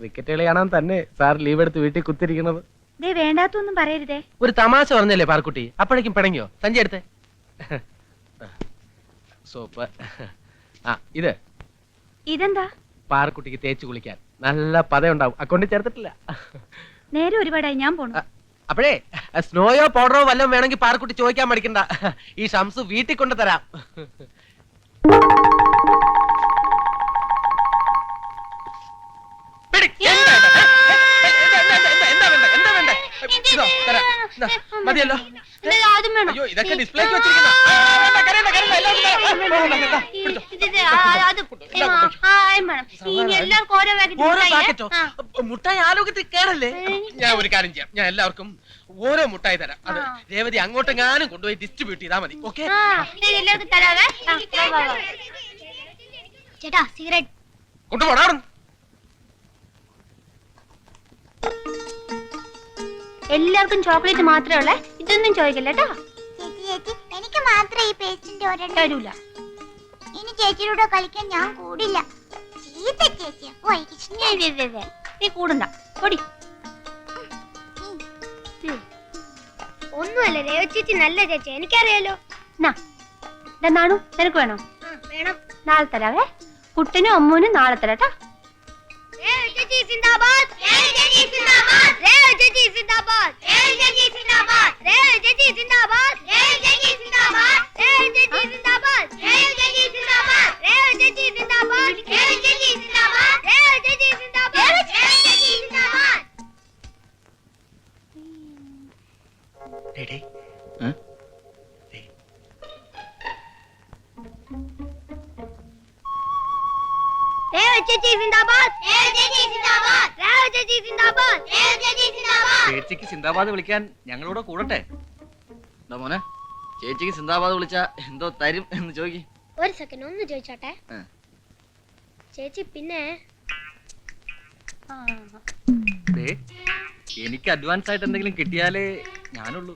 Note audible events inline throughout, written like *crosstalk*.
Cricket കളി കാണാൻ തന്നെ സാർ ലീവ് എടുത്ത് വീട്ടിൽ കുത്തിരിക്കുന്നത് ദേ വേണ്ടാത്തൊന്നും പറയരുതേ. ഒരു തമാശ പറഞ്ഞല്ലേ പാർക്കുട്ടി? അപ്പോഴേക്കും പിണങ്ങിയോ? സഞ്ചി എടുത്തേ. സോപ്പ് ആ ഇത്. ഇതെന്താ? പാർക്കുട്ടിക്ക് തേച്ച് കുളിക്കാൻ. നല്ല പതയുണ്ടാവും. അക്കൗണ്ടിൽ ചേർത്തിട്ടില്ല. നേരെ ഒരുപാടായി ഞാൻ പോണു. അപ്പോഴേ സ്നോയോ പൗഡറോ വല്ലതും വേണമെങ്കിൽ പാർക്കുട്ടി ചോദിക്കാൻ മടിക്കണ്ട. ഈ ഷംസ് വീട്ടിൽ കൊണ്ട് തരാം ഇതോ, തരാം. ഇതാ, മതിയല്ലോ ആദ്യം വേണം അയ്യോ ഇതൊക്കെ ഡിസ്പ്ലേക്ക് വെച്ചിരിക്കുന്ന എല്ലാവർക്കും തരാം. ആ, വേണ്ട, വേണ്ട, പിടിച്ചോ. ഇത് ഇത് ആ, അത് ആ, ആ, വേണം. ഇനി എല്ലാവർക്കും ഓരോ പാക്കറ്റ് ഓരോ മിഠായി. പാക്കറ്റോ ആ. മുട്ടായി ആലോകത്തിൽ കേടല്ലേ ഞാൻ ഒരു കാര്യം ചെയ്യാം ഞാൻ എല്ലാവർക്കും ഓരോ മുട്ടായി തരാം അത് ആ. രേവതി അങ്ങോട്ടെങ്ങാനും കൊണ്ടുപോയി ഡിസ്ട്രിബ്യൂട്ട് ചെയ്താൽ മതി ഓക്കെ ആ, ഇത് എല്ലാവർക്കും തരാവേ ആ, വാ, വാ, വാ. ചേട്ടാ സിഗരറ്റ് കൊണ്ടുപോടാ എല്ലാവർക്കും ചോക്ലേറ്റ് മാത്രമേ ഉള്ളേ? ഇതൊന്നും ചോദിക്കില്ല കേട്ടോ. ചേച്ചി ചേച്ചി എനിക്ക് മാത്രമേ ഈ പേസ്റ്റിന്റെ ഒരെണ്ണം തരൂല. ഇനി ചേച്ചിയുടെ കളിക്കാൻ ഞാൻ കൂടില്ല. ചീത്ത ചേച്ചിയാ ഓ എനിക്ക് ഇഷ്ടം. നീ കൂടണ്ട പൊടി. ഒന്നുമല്ല രേവ ചേച്ചി നല്ല ചേച്ചി. എനിക്കറിയാലോ. നാണു നിനക്ക് വേണോ? വേണം. നാളെ തരാവേ. കുട്ടനും അമ്മൂനും നാളെ തരാം കേട്ടോ. രേവ ചേച്ചി സിന്ദാബാദ്. ചേച്ചി రేవ్ జడ్జి జిందాబాద్ రేవ్ జడ్జి జిందాబాద్ రేవ్ జడ్జి జిందాబాద్ రేవ్ జడ్జి జిందాబాద్ రేవ్ జడ్జి జిందాబాద్ రేవ్ జడ్జి జిందాబాద్ రేవ్ జడ్జి జిందాబాద్ ചേച്ചിക്ക് സിന്ദാബാദ് വിളിക്കാൻ ഞങ്ങളോട് കൂടട്ടെ? എന്താ മോനെ ചേച്ചിക്ക് സിന്ദാബാദ് വിളിച്ചാ എന്തോ തരും എന്ന് ചോദിക്കും. ഒരു സെക്കൻഡ് ഒന്ന് ചോദിച്ചോട്ടെ. ചേച്ചി പിന്നെ ദേ, എനിക്ക് അഡ്വാൻസ് ആയിട്ട് എന്തെങ്കിലും കിട്ടിയാലേ ഞാനുള്ളൂ.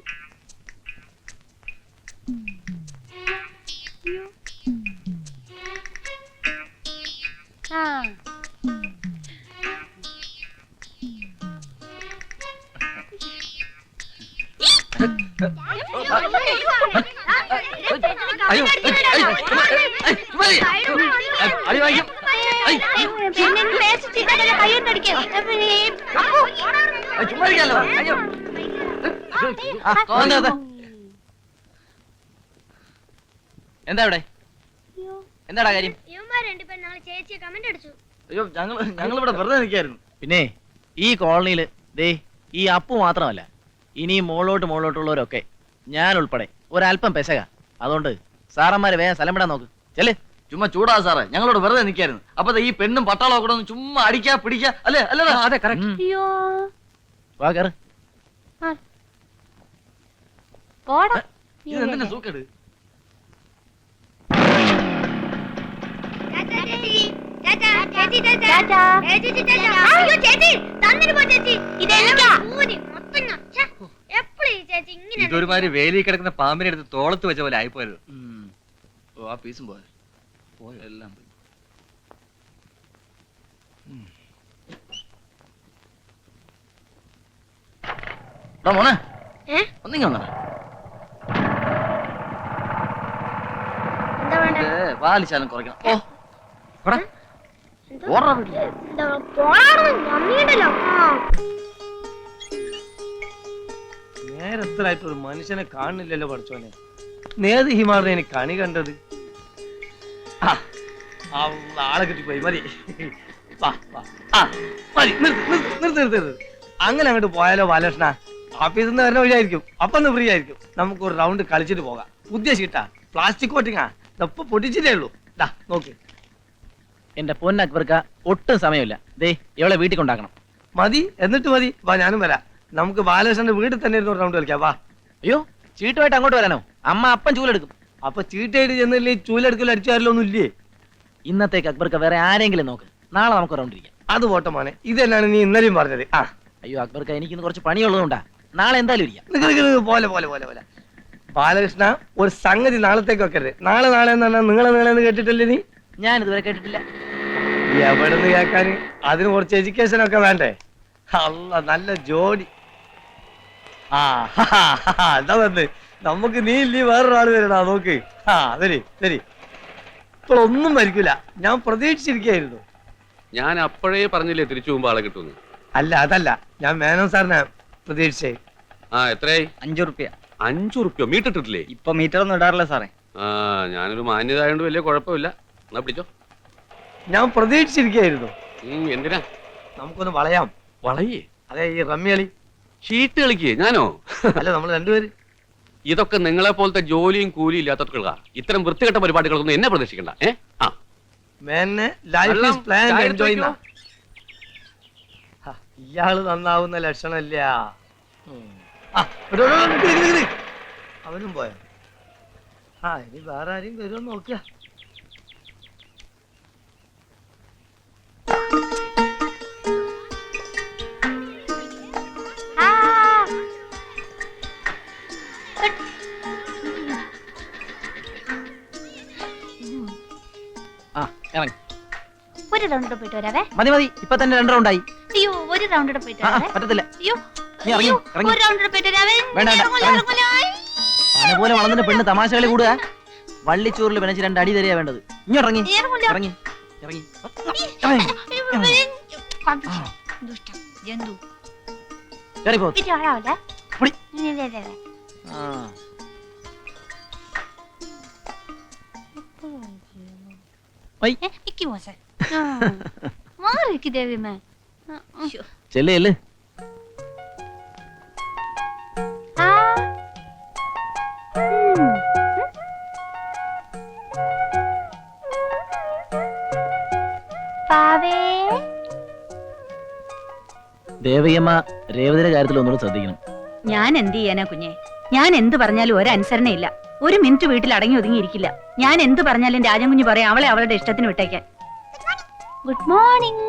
എന്താ ഇവിടെ എന്താടാ കാര്യം അയ്യോ ഞങ്ങൾ ഞങ്ങൾ ഇവിടെ വെറുതെ നിൽക്കായിരുന്നു പിന്നെ ഈ കോളനിയിൽ ദേ ഈ അപ്പു മാത്രമല്ല ഇനി മോളോട്ട് മോളോട്ടുള്ളവരൊക്കെ ഞാൻ ഉൾപ്പെടെ ഒരല്പം പെശക. അതുകൊണ്ട് സാറന്മാര് വേഗം സ്ഥലം വിടാൻ നോക്ക്. ചെൽ ചുമ്മാ ചൂടാ സാറേ. ഞങ്ങളോട് വെറുതെ നിൽക്കായിരുന്നു അപ്പൊ ഈ പെണ്ണും പട്ടാളം കൂടെ ഒന്ന് ചുമ്മാ അടിക്കാ പിടിക്കാ അല്ലേ? അല്ലേ അതെ കറക്റ്റ് അയ്യോ. വാ കേറ്. പോടാ. ഇത് എന്തിനാ സൂക്കേട്? ഇതൊരുമാതിരി വേലി കിടക്കുന്ന പാമ്പിനെ എടുത്ത് തോളത്ത് വെച്ച പോലെ ആയിപ്പോയത്. ഓ ആ പീസും പോയ പോയോ? എല്ലാം പോയി. മോനെ? ഒന്നിങ്ങ വന്നടാ. എന്താ വേണ്ടേ? ഇത് പാലിശാലം കുറയ്ക്കണം. ഓ. നേരത്തിലായിട്ട് ഒരു മനുഷ്യനെ കാണുന്നില്ലല്ലോ പഠിച്ചോനെ നേത് ഹിമാറിനെ എനിക്ക് കണി കണ്ടത്. ആളെ കിട്ടിപ്പോയി മതി. അങ്ങനെ അങ്ങോട്ട് പോയാലോ ബാലകൃഷ്ണ? ഓഫീസിൽ നിന്ന് വരുന്ന വഴിയായിരിക്കും. അപ്പൊ ഒന്ന് ഫ്രീ ആയിരിക്കും. നമുക്ക് ഒരു റൗണ്ട് കളിച്ചിട്ട് പോകാം. ഉദ്ദേശിച്ചിട്ടാ പ്ലാസ്റ്റിക് കോട്ടിങ്ങാ ഇതപ്പൊ പൊട്ടിച്ചിട്ടേ ഉള്ളൂ. നോക്ക്. എന്റെ പൊന്നക്ബർക്ക ഒട്ടും സമയമില്ല. ദേ ഇവളെ വീട്ടിൽ കൊണ്ടാക്കണം. മതി എന്നിട്ട് മതി. വാ ഞാനും വരാം. നമുക്ക് ബാലകൃഷ്ണന്റെ വീട്ടിൽ തന്നെ ഇരുന്ന് ഒരു റൗണ്ട് കളിക്കാം. വാ. അയ്യോ ചീട്ടുമായിട്ട് അങ്ങോട്ട് വരാനോ? അമ്മ അപ്പം ചൂലെടുക്കും. അപ്പൊ ചീട്ടായിട്ട് ചെന്നില്ലേ ചൂലെടുക്കൽ അടിച്ചാരലൊന്നും ഇല്ലേ ഇന്നത്തേക്ക് അക്ബർക്ക് വേറെ ആരെങ്കിലും നോക്ക്. നാളെ നമുക്ക് റൗണ്ട് ഇരിക്കാം അത് പോട്ടെ മോനെ. ഇത് തന്നെയാണ് നീ ഇന്നലെയും പറഞ്ഞത്. ആ. അയ്യോ അക്ബർക്ക് എനിക്കിന്ന് കുറച്ച് പണിയുള്ളതുകൊണ്ടാ. നാളെ എന്തായാലും ഇരിക്കാം. നിക്ക് നിക്ക് നിക്ക്. പോലെ പോലെ പോലെ പോലെ. ബാലകൃഷ്ണ ഒരു സംഗതി നാളത്തേക്ക് വെക്കരുത്. നാളെ നാളെ എന്ന് പറഞ്ഞാൽ നിങ്ങളെ നിങ്ങളെന്ന് കേട്ടിട്ടല്ലേ നീ? ഞാൻ ഇതുവരെ കേട്ടിട്ടില്ല. എവിടുന്ന് കേൾക്കാൻ? അതിന് കുറച്ച് എഡ്യൂക്കേഷൻ ഒക്കെ വേണ്ടേ? അല്ല നല്ല ജോലി. ആ എന്താ വന്ന്? നമുക്ക് നീ ഇല്ലേ വേറൊരാൾ വരണ നോക്ക്. ആ ശരി ശരി ഇപ്പോൾ ഒന്നും മരിക്കില്ല ഞാൻ പ്രതീക്ഷിച്ചിരിക്കുകയായിരുന്നു. ഞാൻ അപ്പോഴേ പറഞ്ഞില്ലേ തിരിച്ചു പോകുമ്പോ ആളെ കിട്ടും അല്ല അതല്ല. ഞാൻ മേനോൻ സാറിനെ പ്രതീക്ഷിച്ചേ. ആ എത്രയായി? അഞ്ചു റുപ്യ. അഞ്ചു റുപ്യോ? മീറ്റിട്ടിട്ടില്ലേ? ഇപ്പൊ മീറ്റർ ഒന്നും ഇടാറില്ല സാറേ. ആ ഞാനൊരു മാന്യത ആയതുകൊണ്ട് വലിയ കുഴപ്പമില്ല. എന്നാ പിടിച്ചോ? ഞാൻ പ്രതീക്ഷിച്ചിരിക്കുകയായിരുന്നു. ഉം, എന്തിനാ? നമുക്കൊന്ന് വളയാം. വളയേ? അതെ ഈ റമ്മി കളി. ഷീറ്റ് കളിക്കേ ഞാനോ? അല്ല നമ്മൾ രണ്ടുപേര്. ഇതൊക്കെ നിങ്ങളെ പോലത്തെ ജോലിയും കൂലിയും ഇല്ലാത്തവർക്കുള്ള ഇത്തരം വൃത്തികെട്ട പരിപാടികളൊന്നും എന്നെ പ്രതീക്ഷിക്കണ്ട. ഏ? ആ. മേനെ ലൈഫ് ഈസ് പ്ലാൻ എൻജോയ് ഇയാൾ നന്നാവുന്ന ലക്ഷണമില്ല. അവനും പോയ? ആ ഇനി വേറെ ആരെയും വരുമെന്ന് നോക്കുക. ഇറങ്ങി. ഒരു റൗണ്ട് കൂടെ പോയിട്ട് വരാവേ. മതി മതി. ഇപ്പൊ തന്നെ രണ്ട് റൗണ്ടായി അയ്യോ ഒരു റൗണ്ട് കൂടെ പോയിട്ട് ആ ആ, വരാവേ. പറ്റത്തില്ല. അയ്യോ നീ ഇറങ്ങി, അയ്യോ, ഇറങ്ങി. ഒരു റൗണ്ട് കൂടെ പോയിട്ട് വരാവേ. വേണ്ട, വേണ്ട, ഇറങ്ങൂല, ഇറങ്ങി. ഇറങ്ങൂല. പന പോലെ വളർന്നിട്ട് പെണ്ണ് തമാശകളി കൂടുക. വള്ളിച്ചോറിൽ പിണച്ച് രണ്ട് അടി തരിക വേണ്ടത്. ഇനി ഇറങ്ങി. ഇറങ്ങൂല. ഇറങ്ങി. ഇറങ്ങി. ദുഷ്ടൻ, ജന്തു. പൊടി. ഇല്ല, ഇല്ല, ഇല്ല, ഇല്ല. ആ. ഇക്ക് മോശെ. ആ. മാറിക്ക് ദേവിമേ. ചെല്ല് ദേവകിയമ്മ രേവതിയുടെ കാര്യത്തിൽ ഒന്നുകൂടെ ശ്രദ്ധിക്കണം. ഞാൻ എന്ത് ചെയ്യാനാ കുഞ്ഞെ? ഞാൻ എന്ത് പറഞ്ഞാലും ഒരനുസരണയില്ല. ഒരു മിനിറ്റ് വീട്ടിൽ അടങ്ങി ഒതുങ്ങിയിരിക്കില്ല. ഞാൻ എന്ത് പറഞ്ഞാലും രാജൻ കുഞ്ഞ് പറയാം അവളെ അവളുടെ ഇഷ്ടത്തിന് വിട്ടേക്കാൻ. ഗുഡ് മോർണിംഗ്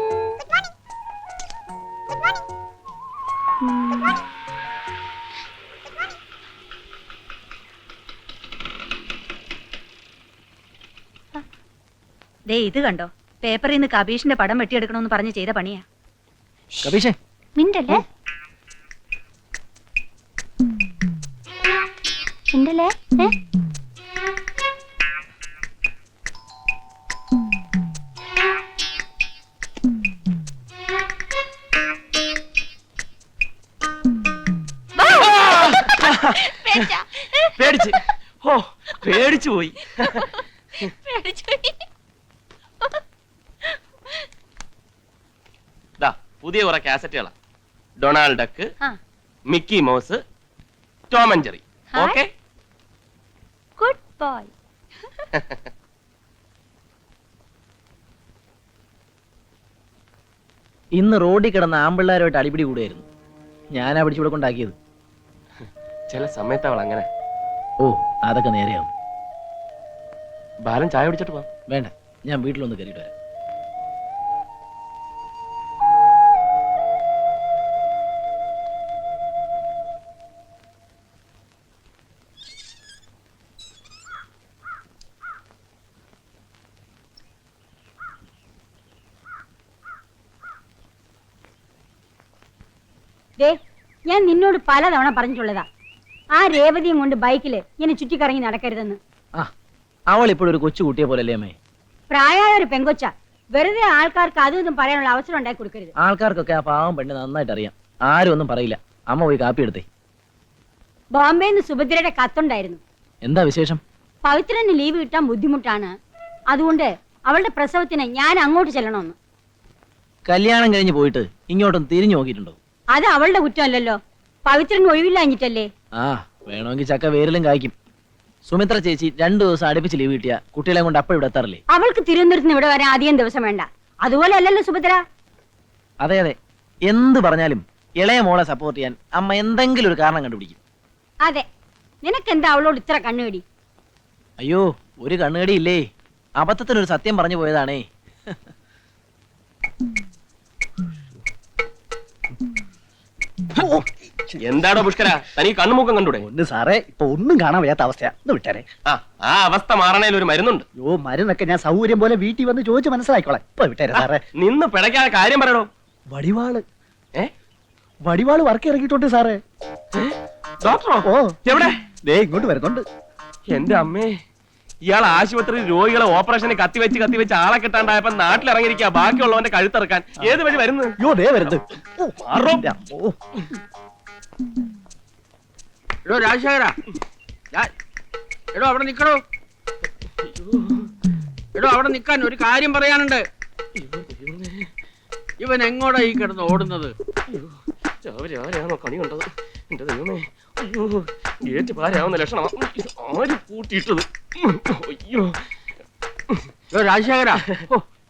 ദേ ഇത് കണ്ടോ? പേപ്പറിൽ നിന്ന് കബീഷിന്റെ പടം വെട്ടിയെടുക്കണമെന്ന് പറഞ്ഞ് ചെയ്ത പണിയാ. കബീഷേ. മിണ്ടല്ലേ? മിണ്ടല്ലേ ഏ? പേടിച്ചാ? പേടിച്ച്. ഓ പേടിച്ചു പോയി. പുതിയ കുറെ കാസറ്റുകളാ. Donald Duck Mickey Mouse Tom and Jerry. Okay? Boy *laughs* ഇന്ന് റോഡിൽ കിടന്ന ആമ്പിള്ളേരുമായിട്ട് അടിപിടി കൂടുമായിരുന്നു ഞാനാ പിടിച്ചിവിടെ കൊണ്ടാക്കിയത്. ചില സമയത്ത് അവൾ അങ്ങനെ. ഓ അതൊക്കെ നേരെയാവും. ബാലൻ ചായ കുടിച്ചിട്ട് പോവാം വേണ്ട ഞാൻ വീട്ടിലൊന്ന് കയറിയിട്ട് വരാം. ഞാൻ നിന്നോട് പലതവണ പറഞ്ഞിട്ടുള്ളതാ. ആ രേവതിയും കൊണ്ട് ബൈക്കിൽ ഇങ്ങനെ ചുറ്റിക്കറങ്ങി നടക്കരുതെന്ന്. അവൾ ഇപ്പോഴൊരു ഒരു കൊച്ചു കുട്ടിയെ പോലല്ലേ അമ്മേ? പ്രായമായ ഒരു പെങ്കൊച്ച. വെറുതെ ആൾക്കാർക്ക് അതൊന്നും പറയാനുള്ള അവസരം ഉണ്ടാക്കി കൊടുക്കരുത്. ആൾക്കാർക്കൊക്കെ ആ പാവം പെണ്ണ് നന്നായിട്ട് അറിയാം. ആരും ഒന്നും പറയില്ല. അമ്മ പോയി കാപ്പി എടുത്തേ. ബോംബെയിൽ നിന്ന് സുഭദ്രയുടെ കത്തുണ്ടായിരുന്നു. എന്താ വിശേഷം? പവിത്രന് ലീവ് കിട്ടാൻ ബുദ്ധിമുട്ടാണ്. അതുകൊണ്ട് അവളുടെ പ്രസവത്തിന് ഞാൻ അങ്ങോട്ട് ചെല്ലണമെന്ന്. കല്യാണം കഴിഞ്ഞ് പോയിട്ട് ഇങ്ങോട്ടും തിരിഞ്ഞു നോക്കിയിട്ടുണ്ടോ? അത് അവളുടെ കുറ്റമല്ലല്ലോ. പവിത്രന് ഒഴിവില്ലാഞ്ഞിട്ടല്ലേ? ആ വേണമെങ്കിൽ ചക്ക വേരിലും കായ്ക്കും. സുമിത്ര ചേച്ചി രണ്ടു ദിവസം അടുപ്പിച്ച് ലീവ് കിട്ടിയ കുട്ടികളെ കൊണ്ട് അപ്പൊ ഇവിടെ എത്താറില്ലേ? അവൾക്ക് തിരുവനന്തപുരത്ത് ഇവിടെ വരാൻ ആദ്യം ദിവസം വേണ്ട. അതുപോലെ അല്ലല്ലോ സുഭദ്ര അതെ അതെ. എന്ത് പറഞ്ഞാലും ഇളയ മോളെ സപ്പോർട്ട് ചെയ്യാൻ അമ്മ എന്തെങ്കിലും ഒരു കാരണം കണ്ടുപിടിക്കും. അതെ. നിനക്കെന്താ അവളോട് ഇത്ര കണ്ണുകടി? അയ്യോ ഒരു കണ്ണുകടി ഇല്ലേ? അബദ്ധത്തിനൊരു സത്യം പറഞ്ഞു പോയതാണേ. എന്താടോ പുഷ്കര? തനിക്ക് കണ്ണുമുക്കം കണ്ടൂടെ? ഒന്ന് സാറേ ഇപ്പൊ ഒന്നും കാണാൻ വയ്യാത്ത അവസ്ഥയാ. ഒന്ന് വിട്ടേരെ. ആ ആ അവസ്ഥ മാറണേൽ ഒരു മരുന്നുണ്ട്. യോ മരുന്നൊക്കെ ഞാൻ സൗകര്യം പോലെ വീട്ടിൽ വന്ന് ചോദിച്ച് മനസ്സിലാക്കിക്കോളാം. ഇപ്പൊ വിട്ടാരെ സാറേ. നിന്ന് പിടയ്ക്കാതെ കാര്യം പറയണോ വടിവാൾ. ഏ? വടിവാൾ വർക്ക് ഇറങ്ങിയിട്ടുണ്ട് സാറേ ഡോക്ടറോ? ഓ. എവിടെ? ദേ ഇങ്ങോട്ട് വരുന്നുണ്ട്. എന്റെ അമ്മേ ഇയാൾ ആശുപത്രിയിൽ രോഗികളെ ഓപ്പറേഷന് കത്തിവെച്ച് കത്തിവെച്ച് ആളെ കിട്ടാണ്ടായപ്പോ നാട്ടിലിറങ്ങിയിരിക്കുക ബാക്കിയുള്ളവന്റെ കഴുത്തിറക്കാൻ. ഏത് വഴി വരുന്നു യോ ദേ വരുന്നത്. ഓ. എടോ രാജശേഖര. എടോ അവിടെ നിക്കണോ എടോ അവിടെ നിക്കാൻ ഒരു കാര്യം പറയാനുണ്ട്. ഇവൻ എങ്ങോട്ടാ ഈ കിടന്ന് ഓടുന്നത്? രാവിലെ ആരെയാണോ കണി കണ്ടത്? എന്റെ ദൈവമേ. അയ്യോ ഗേറ്റ് പാരാവുന്ന ലക്ഷണം. ആര് പൂട്ടിയിട്ടത്? അയ്യോ. എടോ രാജശേഖര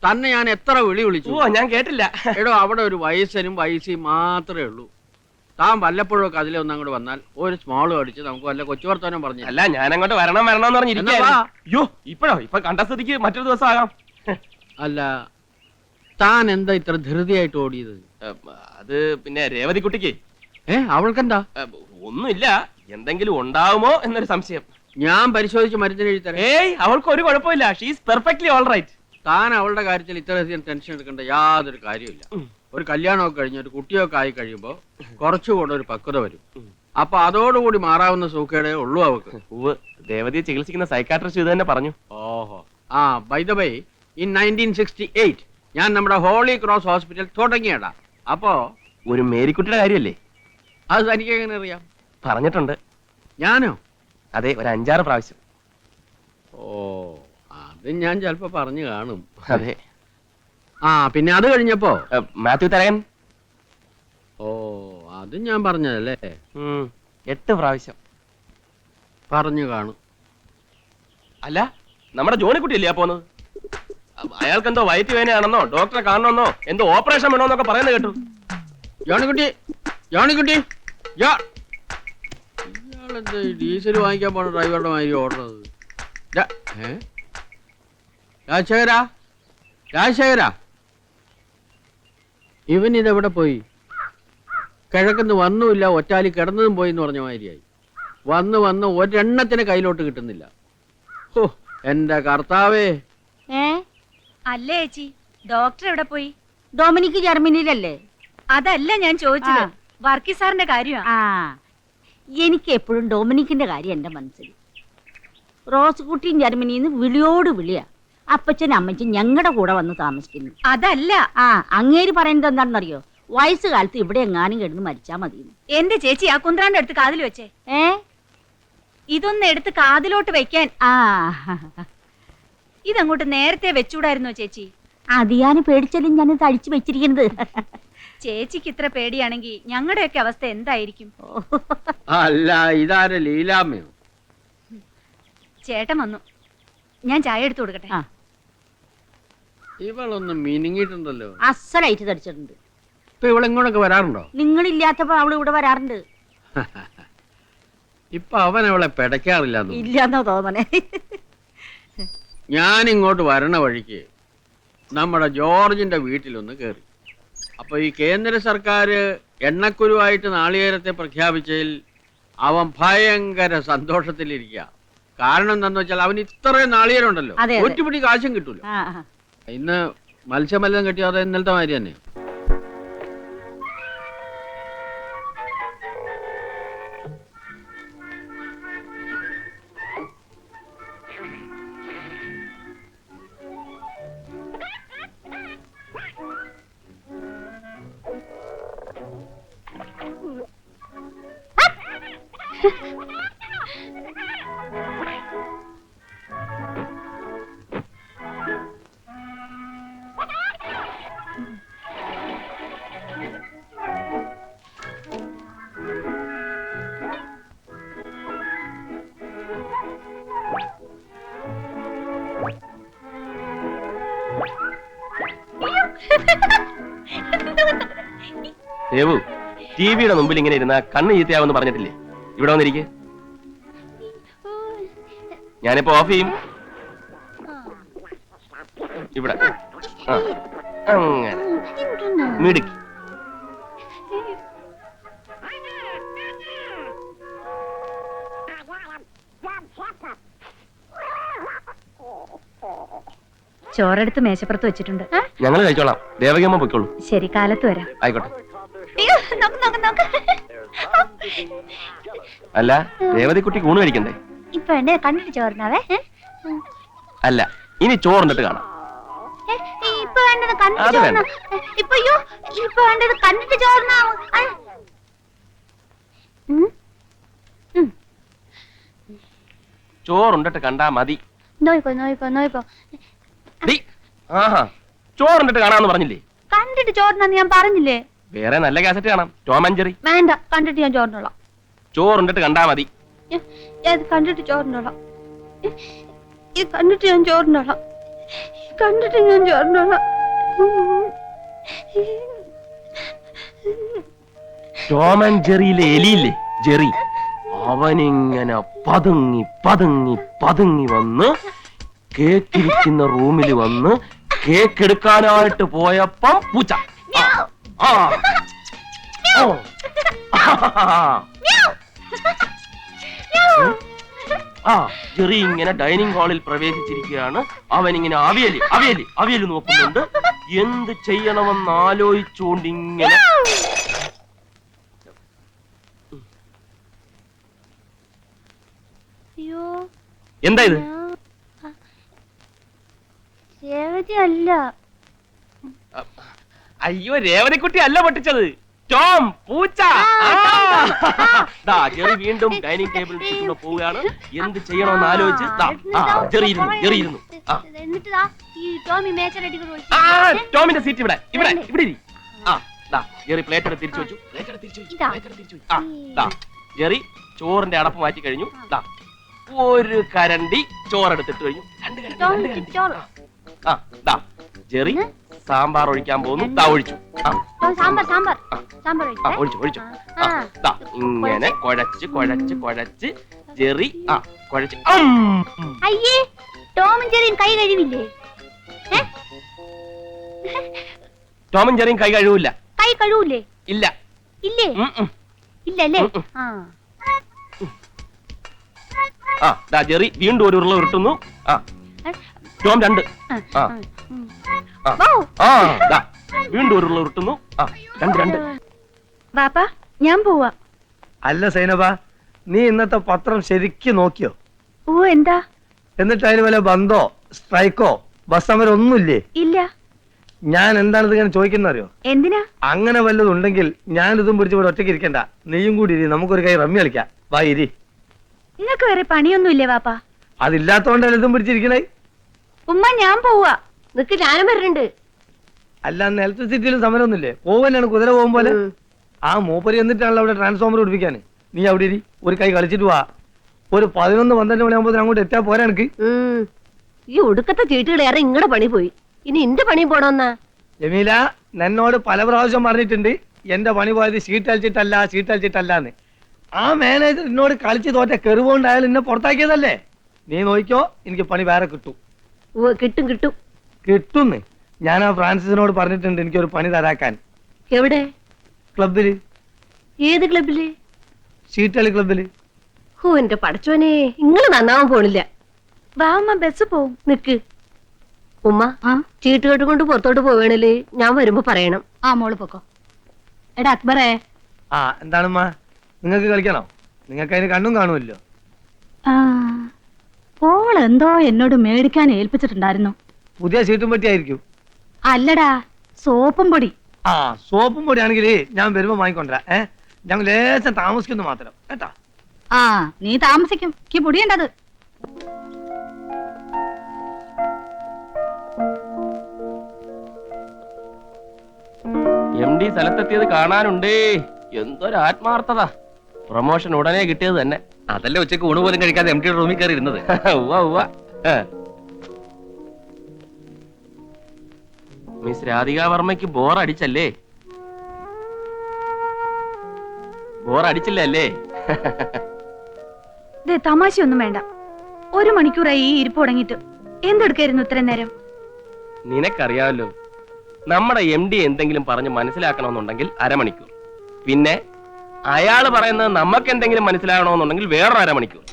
തന്നെ ഞാൻ എത്ര വിളി വിളിച്ചു. ഓ ഞാൻ കേട്ടില്ല. എടോ അവിടെ ഒരു വയസ്സനും വയസ്സിയും മാത്രമേ ഉള്ളൂ. താൻ വല്ലപ്പോഴും ഒക്കെ അതിലൊന്നും അങ്ങോട്ട് വന്നാൽ ഒരു സ്മോൾ അടിച്ച് നമുക്ക് വല്ല കൊച്ചു വർത്തമാനം പറഞ്ഞു അല്ല ഞാൻ അങ്ങോട്ട് വരണം വരണം എന്ന് അയ്യോ ഇപ്പഴോ? ഇപ്പൊ കണ്ട സ്ഥിതിക്ക് മറ്റൊരു ദിവസം ആകാം അല്ല താൻ എന്താ ഇത്ര ധൃതിയായിട്ട് ഓടിയത്? അത് പിന്നെ രേവതി കുട്ടിക്ക് ഏ അവൾക്കെന്താ? ഒന്നുമില്ല. എന്തെങ്കിലും ഉണ്ടാവുമോ എന്നൊരു സംശയം. ഞാൻ പരിശോധിച്ച് മരുന്നിന് എഴുതി തരാം. ഏയ് അവൾക്ക് ഒരു കുഴപ്പമില്ല. ഷീസ് പെർഫെക്റ്റ്ലി ഓൾ റൈറ്റ് താൻ അവളുടെ കാര്യത്തിൽ ഇത്രയധികം ടെൻഷൻ എടുക്കേണ്ട യാതൊരു കാര്യമില്ല ഒരു കല്യാണമൊക്കെ കഴിഞ്ഞ് ഒരു കുട്ടിയൊക്കെ ആയി കഴിയുമ്പോൾ കുറച്ചുകൂടെ ഒരു പക്വത വരും. അപ്പൊ അതോടുകൂടി മാറാവുന്ന സൂക്കേടേ ഉള്ളൂ അവക്ക്. ഉവ് ദേവതയെ ചികിത്സിക്കുന്ന സൈക്കാട്രിസ്റ്റ് ഇത് തന്നെ പറഞ്ഞു. ഓഹോ. ആ by the by in nineteen sixty eight ഞാൻ നമ്മുടെ ഹോളി ക്രോസ് ഹോസ്പിറ്റൽ തുടങ്ങിയടാ അപ്പോ ഒരു മേരിക്കുട്ടിയുടെ കാര്യമല്ലേ? അത് തനിക്ക് എങ്ങനെ അറിയാം? പറഞ്ഞിട്ടുണ്ട്. ഞാനോ? അതെ ഒരു അഞ്ചാറ് പ്രാവശ്യം. ഓ അത് ഞാൻ ചിലപ്പോ പറഞ്ഞു കാണും. അതെ. ആ പിന്നെ അത് കഴിഞ്ഞപ്പോ? മാത്യു തരകൻ? ഓ അത് ഞാൻ പറഞ്ഞതല്ലേ? എട്ട് പ്രാവശ്യം. പറഞ്ഞു കാണും. അല്ല നമ്മുടെ ജോണിക്കുട്ടി അല്ലേ പോന്നത്? അയാൾക്ക് എന്തോ വയറ്റ് വേനയാണെന്നോ ഡോക്ടറെ കാണണമെന്നോ എന്തോ ഓപ്പറേഷൻ വേണമെന്നൊക്കെ പറയുന്നത് കേട്ടു. ജോണിക്കുട്ടി ജോണിക്കുട്ടി ഇയാളെന്താ ഡീസൽ വാങ്ങിക്കാൻ പോണ ഡ്രൈവറുടെ മാതിരി ഓടുന്നത്? രാജശേഖര? രാജശേഖര? ഇവൻ ഇതെവിടെ പോയി? കിഴക്കുന്ന് വന്നുമില്ല ഒറ്റാലി കിടന്നതും പോയി എന്ന് പറഞ്ഞ മാതിരിയായി. വന്ന് വന്ന് ഒരെണ്ണത്തിന് കയ്യിലോട്ട് കിട്ടുന്നില്ല. ഓ എന്റെ കർത്താവേ. ഏ? അല്ലേ ചേച്ചി ഡോക്ടർ എവിടെ പോയി? ഡൊമിനിക്ക് ജർമ്മനിയിലല്ലേ? അതല്ല ഞാൻ ചോദിച്ചത്. വർക്കി സാറിന്റെ കാര്യമാണ് ആ. എനിക്ക് എപ്പോഴും ഡൊമിനിക്കിന്റെ കാര്യം എന്റെ മനസ്സിൽ. റോസ് കുട്ടിയും ജർമ്മനിന്ന് നിന്ന് വിളിയോട് വിളിയാ. അപ്പച്ചനും അമ്മച്ചും ഞങ്ങളുടെ കൂടെ വന്ന് താമസിക്കുന്നു. അതല്ല. ആ അങ്ങേര് പറയുന്നത് എന്താണെന്നറിയോ? വയസ്സുകാലത്ത് ഇവിടെ എങ്ങാനും കിടന്ന് മരിച്ചാ മതി എന്റെ ചേച്ചി ആ കുന്ത്രാണ്ട് എടുത്ത് കാതിൽ വെച്ചേ. ഏ? ഇതൊന്ന് എടുത്ത് കാതിലോട്ട് വെക്കാൻ. ആ. ഇതങ്ങോട്ട് നേരത്തെ വെച്ചൂടായിരുന്നോ ചേച്ചി? അത് ഞാൻ പേടിച്ചാലും ഞാൻ തടിച്ചു വെച്ചിരിക്കുന്നത് ചേച്ചിക്ക് ഇത്ര പേടിയാണെങ്കിൽ ഞങ്ങളുടെയൊക്കെ അവസ്ഥ എന്തായിരിക്കും? അല്ല ഇതാരെ ലീലാമ്മയോ? ചേട്ടൻ വന്നു. ഞാൻ ചായ എടുത്തു കൊടുക്കട്ടെ. ആ. ഇവളൊന്ന് മിനിങ്ങിയിട്ടുണ്ടല്ലോ. അസലായിട്ട് തടിച്ചിട്ടുണ്ട്. ഇപ്പൊ ഇവളെങ്ങോട്ടൊക്കെ വരാറുണ്ടോ? നിങ്ങളില്ലാത്തപ്പോ അവൾ ഇവിടെ വരാറുണ്ട്. *laughs* ഇപ്പൊ അവൻ അവളെ പിടയ്ക്കാറില്ല ഇല്ലാന്നോ തോന്നണേ. ഞാൻ ഇങ്ങോട്ട് വരണ വഴിക്ക് നമ്മുടെ ജോർജിന്റെ വീട്ടിലൊന്ന് കേറി. അപ്പൊ ഈ കേന്ദ്ര സർക്കാർ എണ്ണക്കുരുവായിട്ട് നാളികേരത്തെ പ്രഖ്യാപിച്ചതിൽ അവൻ ഭയങ്കര സന്തോഷത്തിലിരിക്കുക കാരണം എന്താന്ന് വെച്ചാൽ അവന് ഇത്രയും നാളികേരം ഉണ്ടല്ലോ. ഒറ്റപ്പിടി കാശും കിട്ടൂല. ഇന്ന് മത്സ്യമല്ലം കിട്ടിയാതെ ഇന്നലത്തെ മാതിരി തന്നെ. ദേവു ടി വിയുടെ മുമ്പിൽ ഇങ്ങനെ ഇരുന്ന കണ്ണ് ചീത്തയാവെന്ന് പറഞ്ഞിട്ടില്ലേ? ഇവിടെ വന്നിരിക്കെ. ഞാനിപ്പോ ഓഫ് ചെയ്യും. ഇവിടെ. മിടുക്കി. ചോറെടുത്ത് മേശപ്പുറത്ത് വെച്ചിട്ടുണ്ട്. ഞങ്ങൾ കഴിച്ചോളാം. ദേവകിയമ്മ പൊയ്ക്കോളൂ. ശരി കാലത്ത് വരാം. ആയിക്കോട്ടെ. അല്ല രേവതിക്കുട്ടിക്ക് ഊണ് കഴിക്കണ്ടേ? ഇപ്പൊ എന്നെ കണ്ടിട്ട് ചോറിനാവേ അല്ല ഇനി ചോറിന്നിട്ട് കാണാം. ഏ, ഇപ്പൊ വേണ്ടത് കണ്ടിട്ട് അത് ചോറിനാ ഏ, ഇപ്പൊ അയ്യോ ഇപ്പൊ വേണ്ടത് കണ്ടിട്ട് ചോറിനാവും. ചോറുണ്ടിട്ട് കണ്ടാ മതി. നോയിക്കോ നോയിക്കോ നോയിക്കോ. ഡി ആഹാ ചോറുണ്ടിട്ട് കാണാന്ന് പറഞ്ഞില്ലേ? കണ്ടിട്ട് ചോറിനാന്ന് ഞാൻ പറഞ്ഞില്ലേ? വേറെ നല്ല കാസറ്റ് കാണാം. Tom and Jerry. വേണ്ട കണ്ടിട്ട് ഞാൻ ചോറിനോളാം. ചോറുണ്ടിട്ട് കണ്ടാ മതി. ഞാൻ ഇത് കണ്ടിട്ട് ചോറിനോളാം. ഇത് കണ്ടിട്ട് ഞാൻ ചോറിനോളാം. കണ്ടിട്ട് ഞാൻ ചോറിനോളാം. ടോം ആൻഡ് ജെറിയിലെ എലിയില്ലേ? ജെറി. അവനിങ്ങനെ പതുങ്ങി പതുങ്ങി പതുങ്ങി വന്ന് കേക്കിരിക്കുന്ന റൂമിൽ വന്ന് കേക്ക് എടുക്കാനായിട്ട് പോയപ്പം പൂച്ച. ആ, ആ. ഓ. ആ ജെറി ഇങ്ങനെ ഡൈനിങ് ഹാളിൽ പ്രവേശിച്ചിരിക്കുകയാണ്. അവൻ ഇങ്ങനെ അവിയൽ അവിയൽ അവിയൽ നോക്കുന്നുണ്ട്. എന്ത് ചെയ്യണമെന്ന് ആലോചിച്ചുകൊണ്ട് ഇങ്ങനെ എന്താ ഇത്? അല്ല. അയ്യോ രേവതിക്കുട്ടി അല്ല പൊട്ടിച്ചത്. ടോം പൂച്ച. ദാ ജെറി വീണ്ടും ഡൈനിങ് ടേബിളിൽ പോവുകയാണ്. എന്ത് ചെയ്യണമെന്ന് ആലോചിച്ച് ദാ, ആ ജെറി ഇരുന്നു ജെറി ഇരുന്നു ആ. എന്നിട്ട് ദാ ഈ ടോമി ആ ടോമിന്റെ സീറ്റ് ഇവിടെ ഇവിടെ ഇവിടെ ഇരി. ആ ദാ ജെറി പ്ലേറ്റ് എടുത്ത് തിരിച്ചു വെച്ചു. പ്ലേറ്റ് എടുത്ത് തിരിച്ചു വെച്ചു ഇതാ. പ്ലേറ്റ് എടുത്ത് തിരിച്ചു വെച്ചു ആ ദാ ജെറി ചോറിന്റെ അടപ്പ് മാറ്റി കഴിഞ്ഞു. ദാ ഒരു കരണ്ടി ചോറെടുത്തിട്ട് കഴിഞ്ഞു. രണ്ട് കരണ്ടി രണ്ട് കരണ്ടി. ചോറ്. ആ ദാ ജെറി സാമ്പാർ ഒഴിക്കാൻ പോകുന്നു. ദാ ഒഴിച്ചു. ആ. സാമ്പാർ സാമ്പാർ സാമ്പാർ. ആ. ഒഴിച്ചേ. ഒഴിച്ചു ഒഴിച്ചു. ആ, ആ ദാ ഇങ്ങനെ കുഴച്ച്. കുഴച്ച് കുഴച്ച് ജെറി ആ കുഴച്ച്. അം. അയ്യേ ടോമും ചെറിയും കൈ കഴിവില്ലേ? ഏ? ടോമും ജെറിയും കൈ കഴിവില്ല. കൈ കഴുവൂലേ? ഇല്ല. ഇല്ലേ? ഉം, ഉം. ഇല്ലല്ലേ ഉം, ഉം. ആ. ആ ദാ ജെറി വീണ്ടും ഒരു ഉരുള ഉരുട്ടുന്നു. ആ. ടോം രണ്ട്. ആ, ആ. ഉം. ആ. ദാ. വീണ്ടും ഒരു ഉരുള ഉരുട്ടുന്നു. ആ രണ്ട് രണ്ട്. ബാപ്പ ഞാൻ പോവാ. അല്ല സൈനബ നീ ഇന്നത്തെ പത്രം ശരിക്കും നോക്കിയോ? ഓ എന്താ? എന്നിട്ട് അതിന് വല്ല ബന്ധോ സ്ട്രൈക്കോ ബസ് സമരം ഒന്നുമില്ലേ? ഇല്ല. ഞാൻ എന്താണ് ഇതിങ്ങനെ ചോദിക്കുന്ന അറിയോ എന്തിനാ? അങ്ങനെ വല്ലതും ഉണ്ടെങ്കിൽ ഞാൻ ഇതും പിടിച്ച് ഇവിടെ ഒറ്റയ്ക്ക് ഇരിക്കണ്ട. നീയും കൂടി ഇരി നമുക്കൊരു കൈ റമ്മി കളിക്കാം. വാ ഇരി. നിങ്ങൾക്ക് വേറെ പണിയൊന്നും ഇല്ലേ ബാപ്പ? അതില്ലാത്തോണ്ടല്ലേ ഇതും പിടിച്ചിരിക്കണേ? ഉമ്മ ഞാൻ പോവാ. നിക്ക് ഞാനും വരുന്നുണ്ട് അല്ല അന്ന് ഇലക്ട്രിസിറ്റിയിലും സമരമൊന്നുമില്ലേ? പോവനാണ് കുതിര പോകും പോലെ? ആ മൂപ്പര് എന്നിട്ടാണല്ലോ അവിടെ ട്രാൻസ്ഫോമർ പിടിപ്പിക്കാൻ നീ അവിടെ ഇരി ഒരു കൈ കളിച്ചിട്ട് വാ. ഒരു പതിനൊന്ന് പന്ത്രണ്ട് മണിയാകുമ്പോൾ അങ്ങോട്ട് എത്താൻ പോരാ എനിക്ക് ഈ ഒടുക്കത്തെ ചീട്ടുകളേറെ ഇങ്ങടെ പണി പോയി. ഇനി എന്റെ പണി പോണോന്നാ ജമീല എന്നോട് പല പ്രാവശ്യം പറഞ്ഞിട്ടുണ്ട് എന്റെ പണി പോയത് ഷീറ്റ് അലച്ചിട്ടല്ല ഷീറ്റ് അലച്ചിട്ടല്ല എന്ന്. ആ മാനേജർ എന്നോട് കളിച്ച് തോറ്റ കെറുകൊണ്ടായാലും എന്നെ പുറത്താക്കിയതല്ലേ? നീ നോക്കിക്കോ എനിക്ക് പണി വേറെ കിട്ടും. കിട്ടും കിട്ടും. കിട്ടുന്നേ. ഞാൻ ആ ഫ്രാൻസിസിനോട് പറഞ്ഞിട്ടുണ്ട് എനിക്ക് ഒരു പണി തരാക്കാൻ. എവിടെ? ക്ലബിൽ ഏത് ക്ലബിൽ ഷീറ്റളി ക്ലബിൽ ഓ എന്റെ പടച്ചോനെ ഇങ്ങൾ നന്നാവാൻ പോണില്ല. വാ ഉമ്മ ബസ് പോവും. നിക്ക്. ഉമ്മ ചീട്ട് കൊണ്ട് പുറത്തോട്ട് പോവേണല്ലേ? ഞാൻ വരുമ്പോ പറയണം. ആ മോൾ പൊക്കോ. എടാ അക്ബറേ. ആ എന്താണമ്മ? നിങ്ങൾക്ക് കളിക്കണോ? നിങ്ങൾക്ക് അതിന് കണ്ണും കാണുമല്ലോ. ആ. ഓൾ എന്തോ എന്നോട് മേടിക്കാൻ ഏൽപ്പിച്ചിട്ടുണ്ടായിരുന്നു. പുതിയ സീറ്റും പറ്റിയായിരിക്കും. അല്ലടാ സോപ്പും പൊടി. ആ സോപ്പും പൊടി ആണെങ്കിൽ ഞാൻ വരുമ്പോ വാങ്ങിക്കൊണ്ടിരാ ഏ? ഞങ്ങൾ ലേശം താമസിക്കുന്നു മാത്രം. കേട്ടാ? ആ നീ താമസിക്കും. ഈ പൊടിയുണ്ടത്. M D സ്ഥലത്തെത്തിയത് കാണാനുണ്ടേ. എന്തൊരു ആത്മാർത്ഥത. പ്രൊമോഷൻ ഉടനെ കിട്ടിയത് തന്നെ. അതല്ലേ ഉച്ചയ്ക്ക് ഊണ് പോലും കഴിക്കാതെ എം ടി റൂമിൽ കയറി ഇരുന്നത് മിസ് രാധിക വർമ്മയ്ക്ക് ബോർ അടിച്ചല്ലേ? ബോർ അടിച്ചില്ല അല്ലേ? തമാശ ഒന്നും വേണ്ട. ഒരു മണിക്കൂറായി ഈ ഇരിപ്പ് തുടങ്ങിട്ട് എന്തെടുക്കായിരുന്നു ഇത്രയും നേരം? നിനക്കറിയാമല്ലോ നമ്മുടെ എം ഡി എന്തെങ്കിലും പറഞ്ഞ് മനസ്സിലാക്കണമെന്നുണ്ടെങ്കിൽ അരമണിക്കൂർ. പിന്നെ അയാൾ പറയുന്നത് നമുക്ക് എന്തെങ്കിലും മനസ്സിലാകണമെന്നുണ്ടെങ്കിൽ വേറൊരു അരമണിക്കൂർ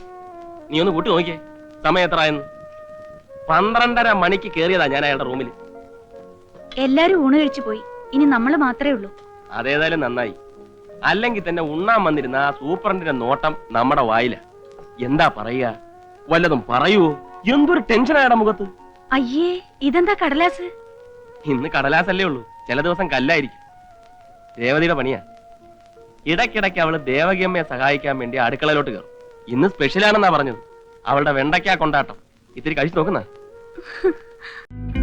നീ ഒന്ന് കൂട്ടി നോക്കിയേ സമയം എത്ര ആയെന്ന്. പന്ത്രണ്ടര മണിക്ക് കേറിയതാ ഞാൻ അയാളുടെ റൂമിൽ എല്ലാരും ഊണ് കഴിച്ചു പോയി. ഇനി നമ്മൾ മാത്രമേ ഉള്ളൂ. അതേതായാലും നന്നായി. അല്ലെങ്കിൽ തന്നെ ഉണ്ണാൻ വന്നിരുന്ന ആ സൂപ്രണ്ടിന്റെ നോട്ടം നമ്മുടെ വായില. എന്താ പറയുക? വല്ലതും പറയൂ എന്തൊരു ടെൻഷനായടാ മുഖത്ത്? അയ്യേ ഇതെന്താ കടലാസ്? ഇന്ന് കടലാസല്ലേ ഉള്ളൂ. ചില ദിവസം കല്ലായിരിക്കും. രേവതിയുടെ പണിയാ. ഇടയ്ക്കിടയ്ക്ക് അവൾ ദേവകിയമ്മയെ സഹായിക്കാൻ വേണ്ടി അടുക്കളയിലോട്ട് കയറും. ഇന്ന് സ്പെഷ്യലാണെന്നാ പറഞ്ഞത്. അവളുടെ വെണ്ടയ്ക്ക കൊണ്ടാട്ടം. ഇത്തിരി കഴിച്ചു നോക്കുന്ന? *laughs*